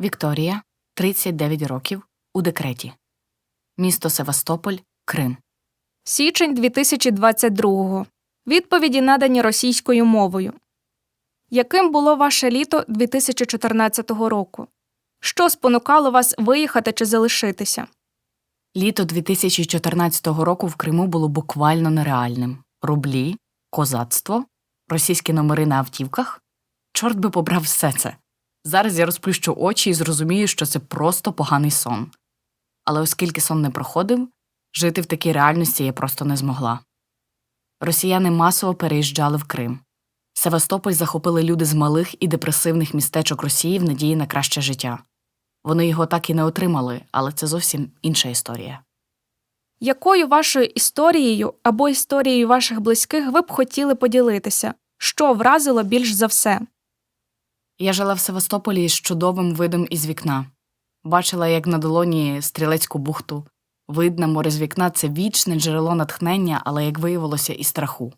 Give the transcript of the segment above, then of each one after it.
Вікторія, 39 років, у декреті. Місто Севастополь, Крим. Січень 2022. Відповіді надані російською мовою. Яким було ваше літо 2014 року? Що спонукало вас виїхати чи залишитися? Літо 2014 року в Криму було буквально нереальним. Рублі, козацтво, російські номери на автівках. Чорт би побрав все це. Зараз я розплющу очі і зрозумію, що це просто поганий сон. Але оскільки сон не проходив, жити в такій реальності я просто не змогла. Росіяни масово переїжджали в Крим. Севастополь захопили люди з малих і депресивних містечок Росії в надії на краще життя. Вони його так і не отримали, але це зовсім інша історія. Якою вашою історією або історією ваших близьких ви б хотіли поділитися? Що вразило більш за все? Я жила в Севастополі з чудовим видом із вікна. Бачила, як на долоні стрілецьку бухту. Вид на море з вікна це вічне джерело натхнення, але, як виявилося, і страху.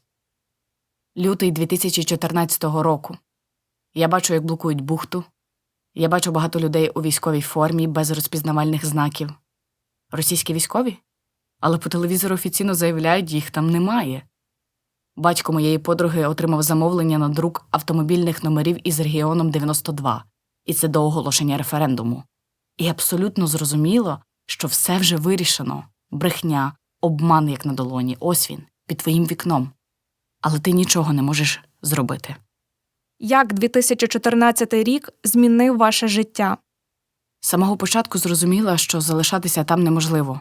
Лютий 2014 року. Я бачу, як блокують бухту. Я бачу багато людей у військовій формі без розпізнавальних знаків. Російські військові? Але по телевізору офіційно заявляють, їх там немає. Батько моєї подруги отримав замовлення на друк автомобільних номерів із регіоном 92, і це до оголошення референдуму. І абсолютно зрозуміло, що все вже вирішено брехня, обман як на долоні, ось він, під твоїм вікном. Але ти нічого не можеш зробити. Як 2014 рік змінив ваше життя? З самого початку зрозуміла, що залишатися там неможливо.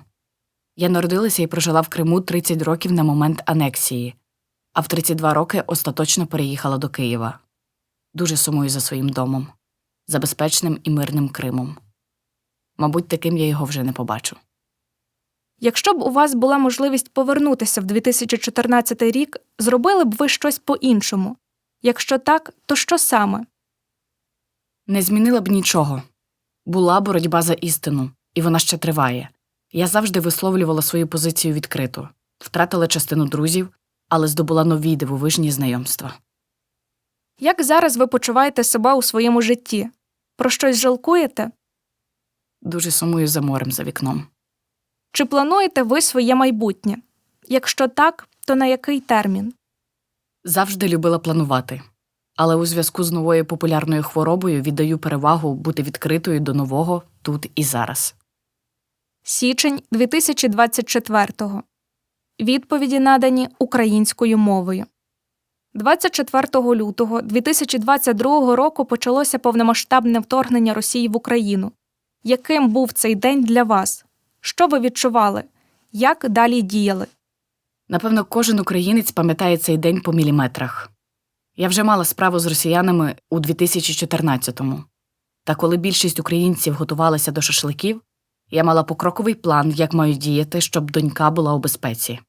Я народилася і прожила в Криму 30 років на момент анексії, а в 32 роки остаточно переїхала до Києва. Дуже сумую за своїм домом, за безпечним і мирним Кримом. Мабуть, таким я його вже не побачу. Якщо б у вас була можливість повернутися в 2014 рік, зробили б ви щось по-іншому? Якщо так, то що саме? Не змінила б нічого. Була боротьба за істину, і вона ще триває. Я завжди висловлювала свою позицію відкрито, втратила частину друзів, але здобула нові дивовижні знайомства. Як зараз ви почуваєте себе у своєму житті? Про щось жалкуєте? Дуже сумую за морем за вікном. Чи плануєте ви своє майбутнє? Якщо так, то на який термін? Завжди любила планувати, але у зв'язку з новою популярною хворобою віддаю перевагу бути відкритою до нового тут і зараз. Січень 2024. Відповіді надані українською мовою. 24 лютого 2022 року почалося повномасштабне вторгнення Росії в Україну. Яким був цей день для вас? Що ви відчували? Як далі діяли? Напевно, кожен українець пам'ятає цей день по міліметрах. Я вже мала справу з росіянами у 2014-му. Та коли більшість українців готувалася до шашликів, я мала покроковий план, як маю діяти, щоб донька була у безпеці.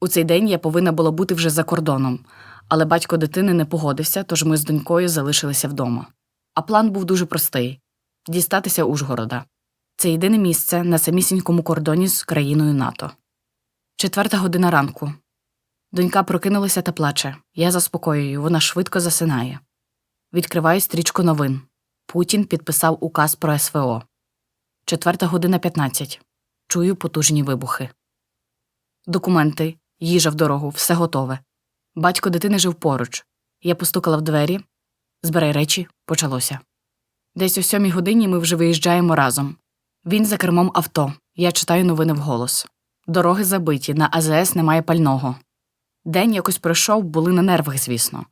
У цей день я повинна була бути вже за кордоном, але батько дитини не погодився, тож ми з донькою залишилися вдома. А план був дуже простий дістатися Ужгорода. Це єдине місце на самісінькому кордоні з країною НАТО. Четверта година ранку. Донька прокинулася та плаче. Я заспокоюю, вона швидко засинає. Відкриваю стрічку новин. Путін підписав указ про СВО. Четверта година 15. Чую потужні вибухи. Документи, їжа в дорогу, все готове. Батько дитини жив поруч. Я постукала в двері. Збирай речі, почалося. Десь о сьомій годині ми вже виїжджаємо разом. Він за кермом авто. Я читаю новини вголос. Дороги забиті, на АЗС немає пального. День якось пройшов, були на нервах, звісно.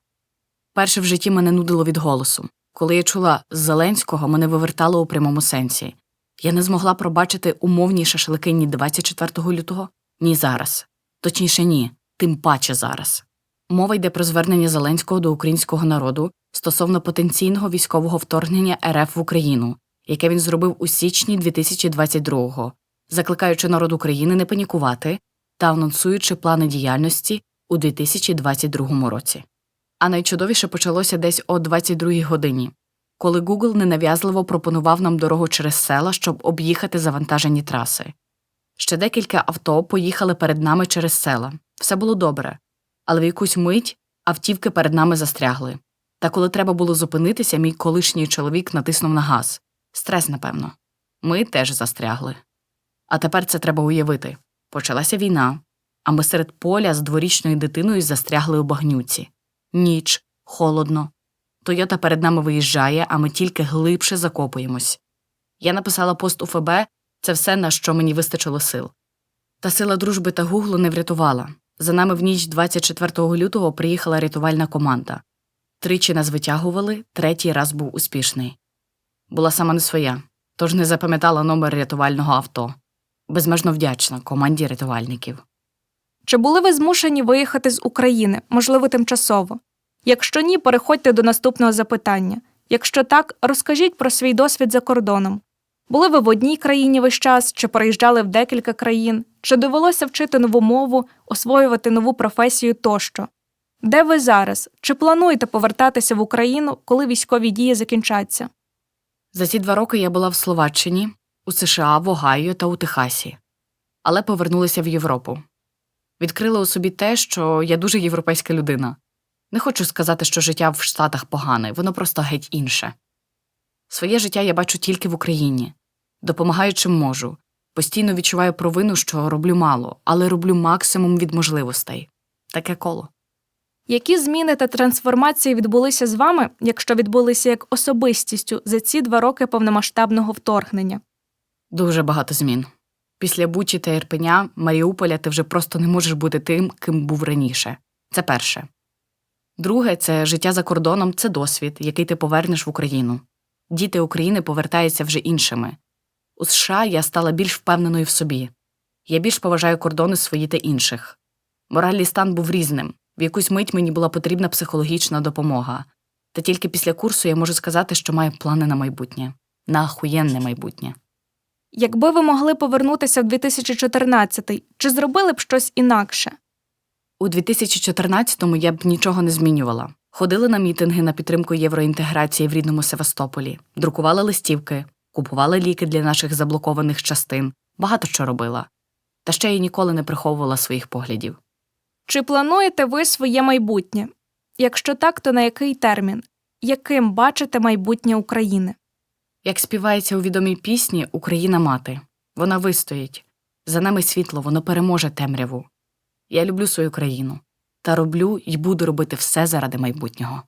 Перше в житті мене нудило від голосу. Коли я чула з Зеленського, мене вивертало у прямому сенсі. Я не змогла пробачити умовні шашлики ні 24 лютого, ні зараз. Точніше, ні, тим паче зараз. Мова йде про звернення Зеленського до українського народу стосовно потенційного військового вторгнення РФ в Україну, яке він зробив у січні 2022-го, закликаючи народ України не панікувати та анонсуючи плани діяльності у 2022 році. А найчудовіше почалося десь о 22-й годині, коли Google ненав'язливо пропонував нам дорогу через села, щоб об'їхати завантажені траси. Ще декілька авто поїхали перед нами через села. Все було добре, але в якусь мить автівки перед нами застрягли. Та коли треба було зупинитися, мій колишній чоловік натиснув на газ. Стрес, напевно. Ми теж застрягли. А тепер це треба уявити. Почалася війна, а ми серед поля з дворічною дитиною застрягли у багнюці. Ніч, холодно. Тойота перед нами виїжджає, а ми тільки глибше закопуємось. Я написала пост у ФБ це все, на що мені вистачило сил. Та сила дружби та гуглу не врятувала. За нами в ніч 24 лютого приїхала рятувальна команда. Тричі нас витягували, третій раз був успішний. Була сама не своя, тож не запам'ятала номер рятувального авто. Безмежно вдячна команді рятувальників. Чи були ви змушені виїхати з України, можливо, тимчасово? Якщо ні, переходьте до наступного запитання. Якщо так, розкажіть про свій досвід за кордоном. Були ви в одній країні весь час, чи переїжджали в декілька країн, чи довелося вчити нову мову, освоювати нову професію тощо? Де ви зараз? Чи плануєте повертатися в Україну, коли військові дії закінчаться? За ці два роки я була в Словаччині, у США, в Огайо та у Техасі, але повернулася в Європу. Відкрила у собі те, що я дуже європейська людина. Не хочу сказати, що життя в Штатах погане, воно просто геть інше. Своє життя я бачу тільки в Україні, допомагаю чим можу. Постійно відчуваю провину, що роблю мало, але роблю максимум від можливостей. Таке коло. Які зміни та трансформації відбулися з вами, якщо відбулися як особистістю за ці два роки повномасштабного вторгнення? Дуже багато змін. Після Бучі та Ірпеня, Маріуполя ти вже просто не можеш бути тим, ким був раніше. Це перше. Друге, це життя за кордоном, це досвід, який ти повернеш в Україну. Діти України повертаються вже іншими. У США я стала більш впевненою в собі. Я більш поважаю кордони свої та інших. Моральний стан був різним. В якусь мить мені була потрібна психологічна допомога. Та тільки після курсу я можу сказати, що маю плани на майбутнє, на ахуєнне майбутнє. Якби ви могли повернутися в 2014-й, чи зробили б щось інакше? У 2014-му я б нічого не змінювала. Ходили на мітинги на підтримку євроінтеграції в рідному Севастополі, друкувала листівки, купувала ліки для наших заблокованих частин, багато що робила. Та ще я ніколи не приховувала своїх поглядів. Чи плануєте ви своє майбутнє? Якщо так, то на який термін? Яким бачите майбутнє України? Як співається у відомій пісні Україна мати. Вона вистоїть. За нами світло, воно переможе темряву. Я люблю свою країну та роблю і буду робити все заради майбутнього.